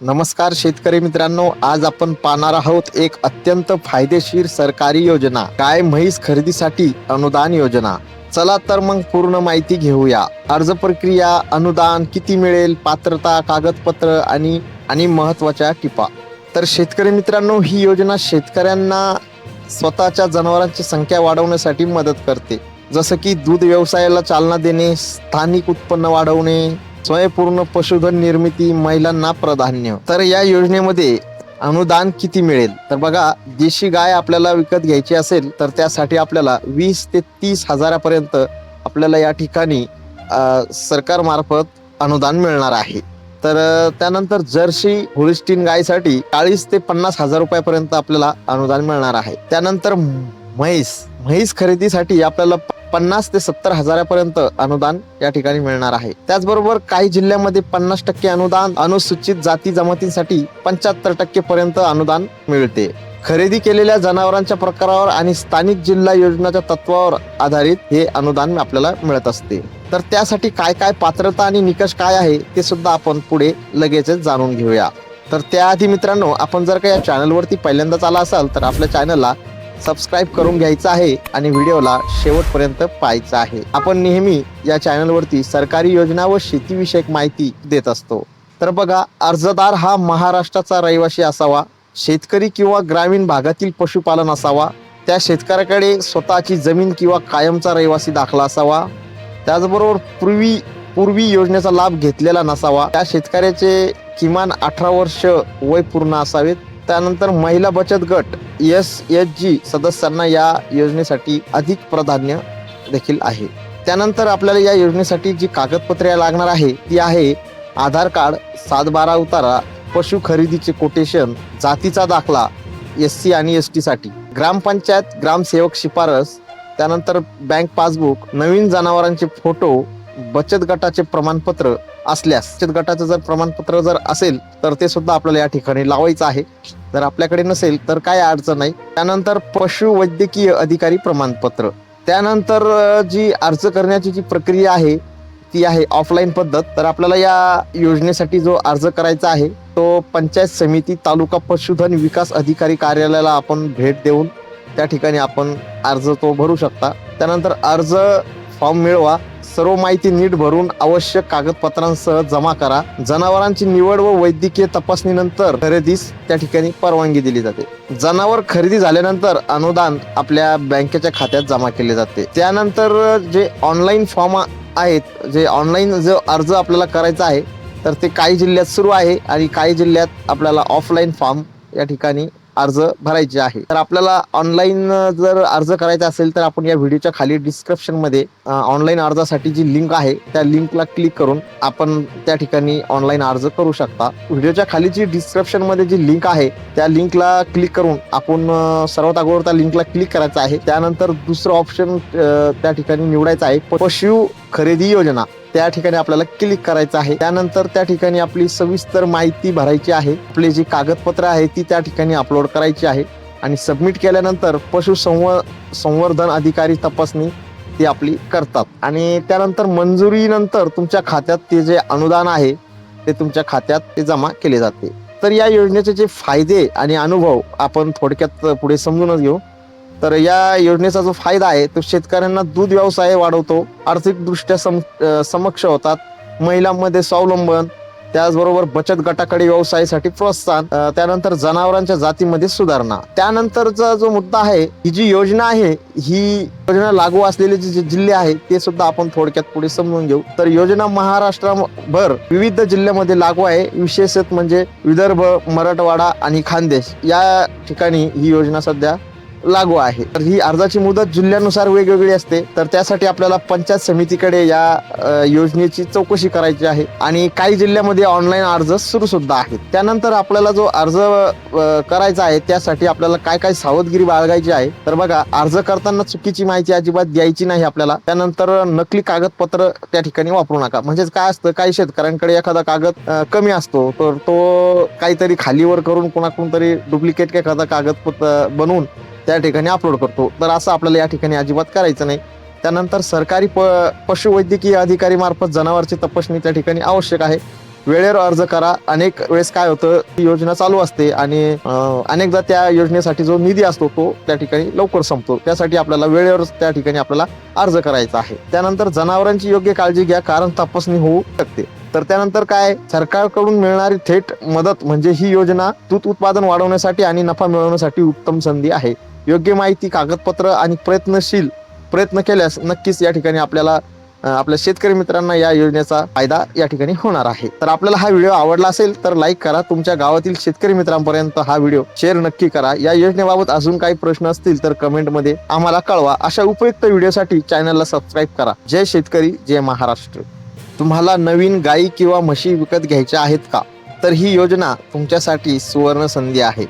नमस्कार शेतकरी मित्रांनो आज आपण पाहणार आहोत एक अत्यंत फायदेशीर सरकारी योजना गाय म्हैस खरेदीसाठी अनुदान योजना. चला तर मग पूर्ण माहिती घेऊया. अर्ज प्रक्रिया अनुदान किती मिळेल पात्रता कागदपत्र आणि आणि महत्त्वाच्या टिपा. तर शेतकरी मित्रांनो ही योजना शेतकऱ्यांना स्वतःच्या जनावरांची संख्या वाढवण्यासाठी मदत करते. जसं की दूध व्यवसायाला चालना देणे स्थानिक उत्पन्न वाढवणे स्वयंपूर्ण पशुधन निर्मिती महिलांना प्राधान्य. तर या योजनेमध्ये अनुदान किती मिळेल? तर बघा देशी गाय आपल्याला विकत घ्यायची असेल तर त्यासाठी आपल्याला वीस ते तीस हजारापर्यंत आपल्याला या ठिकाणी सरकारमार्फत अनुदान मिळणार आहे. तर त्यानंतर जर्सी होलिस्टीन गायसाठी चाळीस ते पन्नास हजार रुपयापर्यंत आपल्याला अनुदान मिळणार आहे. त्यानंतर म्हैस. म्हैस खरेदीसाठी आपल्याला पन्नास ते सत्तर हजारापर्यंत अनुदान या ठिकाणी मिळणार आहे. त्याचबरोबर काही जिल्ह्यामध्ये पन्नास टक्के अनुदान अनुसूचित जाती जमातींसाठी पंच्याहत्तर टक्के पर्यंत अनुदान मिळते. खरेदी केलेल्या जनावरांच्या प्रकारावर आणि स्थानिक जिल्हा योजनाच्या तत्वावर आधारित हे अनुदान आपल्याला मिळत असते. तर त्यासाठी काय काय पात्रता आणि निकष काय आहे ते सुद्धा आपण पुढे लगेचच जाणून घेऊया. तर त्याआधी मित्रांनो आपण जर का या चॅनलवरती पहिल्यांदाच आला असाल तर आपल्या चॅनलला सबस्क्राईब करून घ्यायचं आहे आणि व्हिडिओला शेवटपर्यंत पाहायचं आहे. आपण नेहमी या चॅनलवरती सरकारी योजना व शेतीविषयक माहिती देत असतो. तर बघा अर्जदार हा महाराष्ट्राचा रहिवासी असावा शेतकरी किंवा ग्रामीण भागातील पशुपालन असावा त्या शेतकऱ्याकडे स्वतःची जमीन किंवा कायमचा रहिवासी दाखला असावा त्याचबरोबर पूर्वी पूर्वी योजनेचा लाभ घेतलेला नसावा त्या शेतकऱ्याचे किमान अठरा वर्ष वय पूर्ण असावेत त्यानंतर महिला बचत गट एस एच जी सदस्यांना या योजनेसाठी अधिक प्राधान्य देखील आहे. त्यानंतर आपल्याला या योजनेसाठी जी कागदपत्रे लागणार आहे ती आहे आधार कार्ड सात बारा उतारा पशु खरेदीचे कोटेशन जातीचा दाखला एस सी आणि एस टीसाठी ग्रामपंचायत ग्रामसेवक शिफारस त्यानंतर बँक पासबुक नवीन जनावरांचे फोटो बचत गटाचे प्रमाणपत्र असल्यास बचत गटाचं जर प्रमाणपत्र जर असेल तर ते सुद्धा आपल्याला या ठिकाणी लावायचं आहे. जर आपल्याकडे नसेल तर काय अडचण नाही. त्यानंतर पशुवैद्यकीय अधिकारी प्रमाणपत्र. त्यानंतर जी अर्ज करण्याची जी प्रक्रिया आहे ती आहे ऑफलाईन पद्धत. तर आपल्याला या योजनेसाठी जो अर्ज करायचा आहे तो पंचायत समिती तालुका पशुधन विकास अधिकारी कार्यालयाला आपण भेट देऊन त्या ठिकाणी आपण अर्ज तो भरू शकता. त्यानंतर अर्ज फॉर्म मिळवा. सर्व माहिती नीट भरून आवश्यक कागदपत्रांसह जमा करा. जनावरांची निवड व वैद्यकीय तपासणीनंतर खरेदीस त्या ठिकाणी परवानगी दिली जाते. जनावर खरेदी झाल्यानंतर अनुदान आपल्या बँकेच्या खात्यात जमा केले जाते. त्यानंतर जे ऑनलाईन फॉर्म आहेत जे ऑनलाईन जो अर्ज आपल्याला करायचा आहे तर ते काही जिल्ह्यात सुरू आहे आणि काही जिल्ह्यात आपल्याला ऑफलाईन फॉर्म या ठिकाणी अर्ज भरायचे आहे. तर आपल्याला ऑनलाईन जर अर्ज करायचा असेल तर आपण या व्हिडिओच्या खाली डिस्क्रिप्शनमध्ये ऑनलाईन अर्जासाठी जी लिंक आहे त्या लिंकला क्लिक करून आपण त्या ठिकाणी ऑनलाईन अर्ज करू शकता. व्हिडिओच्या खाली जी डिस्क्रिप्शनमध्ये जी लिंक आहे त्या लिंकला क्लिक करून आपण सर्वात अगोदर त्या लिंकला क्लिक करायचं आहे. त्यानंतर दुसरं ऑप्शन त्या ठिकाणी निवडायचं आहे. पशु खरेदी योजना. त्या ठिकाणी आपल्याला क्लिक करायचं आहे. त्यानंतर त्या ठिकाणी आपली सविस्तर माहिती भरायची आहे. आपले जी कागदपत्र आहे ती त्या ठिकाणी अपलोड करायची आहे. आणि सबमिट केल्यानंतर पशुसंव संवर्धन अधिकारी तपासणी ती आपली करतात. आणि त्यानंतर मंजुरीनंतर तुमच्या खात्यात ते जे अनुदान आहे ते तुमच्या खात्यात ते जमा केले जाते. तर या योजनेचे जे फायदे आणि अनुभव आपण थोडक्यात पुढे समजूनच घेऊ. तर या योजनेचा जो फायदा आहे तो शेतकऱ्यांना दूध व्यवसाय वाढवतो. आर्थिकदृष्ट्या सम समक्ष होतात. महिलांमध्ये स्वावलंबन त्याचबरोबर बचत गटाकडे व्यवसायासाठी प्रोत्साहन त्यानंतर जनावरांच्या जातीमध्ये सुधारणा. त्यानंतरचा जो मुद्दा आहे ही जी योजना आहे ही योजना लागू असलेले जे जे जिल्हे आहेत ते सुद्धा आपण थोडक्यात पुढे समजून घेऊ. तर योजना महाराष्ट्राभर विविध जिल्ह्यामध्ये लागू आहे. विशेषत म्हणजे विदर्भ मराठवाडा आणि खानदेश. या ठिकाणी ही योजना सध्या लागू आहे. तर ही अर्जाची मुदत जिल्ह्यानुसार वेगवेगळी असते. तर त्यासाठी आपल्याला पंचायत समितीकडे या योजनेची चौकशी करायची आहे. आणि काही जिल्ह्यामध्ये ऑनलाईन अर्ज सुरू सुद्धा आहेत. त्यानंतर आपल्याला जो अर्ज करायचा आहे त्यासाठी आपल्याला काय काय सावधगिरी बाळगायची आहे. तर बघा अर्ज करताना चुकीची माहिती अजिबात द्यायची नाही आपल्याला. त्यानंतर नकली कागदपत्र त्या ठिकाणी वापरू नका. म्हणजेच काय असतं काही शेतकऱ्यांकडे एखादा कागद कमी असतो तर तो काहीतरी खालीवर करून कोणाकडून तरी डुप्लिकेट एखादा कागदपत्र बनवून त्या ठिकाणी अपलोड करतो. तर असं आपल्याला या ठिकाणी अजिबात करायचं नाही. त्यानंतर सरकारी प पशुवैद्यकीय अधिकारी मार्फत जनावरची तपासणी त्या ठिकाणी आवश्यक आहे. वेळेवर अर्ज करा. अनेक वेळेस काय होतं ती योजना चालू असते आणि अनेकदा त्या योजनेसाठी जो निधी असतो तो त्या ठिकाणी लवकर संपतो. त्यासाठी आपल्याला वेळेवर त्या ठिकाणी आपल्याला अर्ज करायचा आहे. त्यानंतर जनावरांची योग्य काळजी घ्या कारण तपासणी होऊ शकते. तर त्यानंतर काय सरकारकडून मिळणारी थेट मदत म्हणजे ही योजना दूध उत्पादन वाढवण्यासाठी आणि नफा मिळवण्यासाठी उत्तम संधी आहे. योग्य माहिती कागदपत्र आणि प्रयत्नशील प्रयत्न केल्यास नक्कीच या ठिकाणी आपल्याला आपल्या शेतकरी मित्रांना या योजनेचा फायदा या ठिकाणी होणार आहे. तर आपल्याला हा व्हिडिओ आवडला असेल तर लाईक करा. तुमच्या गावातील शेतकरी मित्रांपर्यंत हा व्हिडिओ शेअर नक्की करा. या योजनेबाबत अजून काही प्रश्न असतील तर कमेंटमध्ये आम्हाला कळवा. अशा उपयुक्त व्हिडिओसाठी चॅनलला सबस्क्राईब करा. जय शेतकरी जय महाराष्ट्र. तुम्हाला नवीन गायी किंवा म्हशी विकत घ्यायच्या आहेत का? तर ही योजना तुमच्यासाठी सुवर्ण संधी आहे.